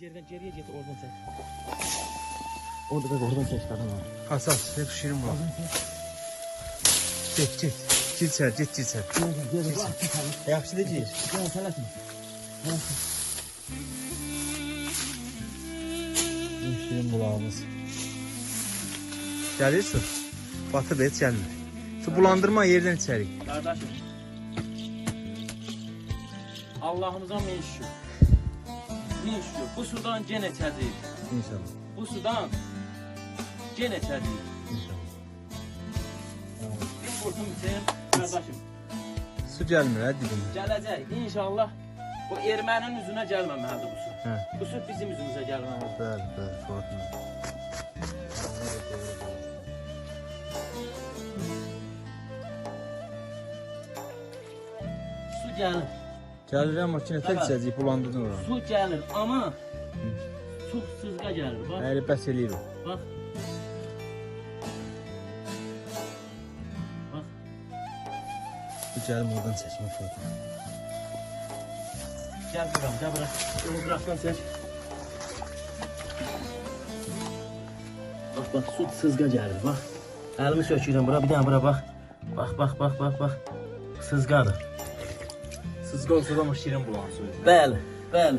Yerden geriye git oradan çek. Orada da oradan çek kadın var. Hassas, hep şirin var. Oradan çek. Gel. Bak bir tane. Yaxşı da gir. Gel tələsmə. Bu şirin bulağımız. Gəlir su. Batıb heç gəlmir. Su bulandırma yerdən içəri. Kardeşim. Allah'ımıza min şükür. Şükür. Bu sudan gene içeceğiz. İnşallah. Bu sudan gene içeceğiz. İnşallah. Bir kurtum için kardeşim. Su gəlmir hə dibində. Gelecek inşallah. Bu ermənin üzünə gəlməməlidir bu su. Hə. Bu su bizim üzümüzə gəlməlidir. Bəli, bəli, Fuatma. Su gəlir. Gəlir amma ki, nətər Bəli. içəcək, bulandırdın oranı. Su gəlir amma çox sızqa gəlir. Bax, Əyri bəs eləyir o. bax. Bax. Bu gəlim oradan çəkmə Fuatma. Gel buram, gel buram. Bunu bıraktan çek. Bak bak su sızga geldi bak. Elimi söküyorum bura bir daha bura bak. Bak bak bak bak bak. Sızgadır. Sızqa olsa da amma şirin bulağın suyu. Bəli, bəli.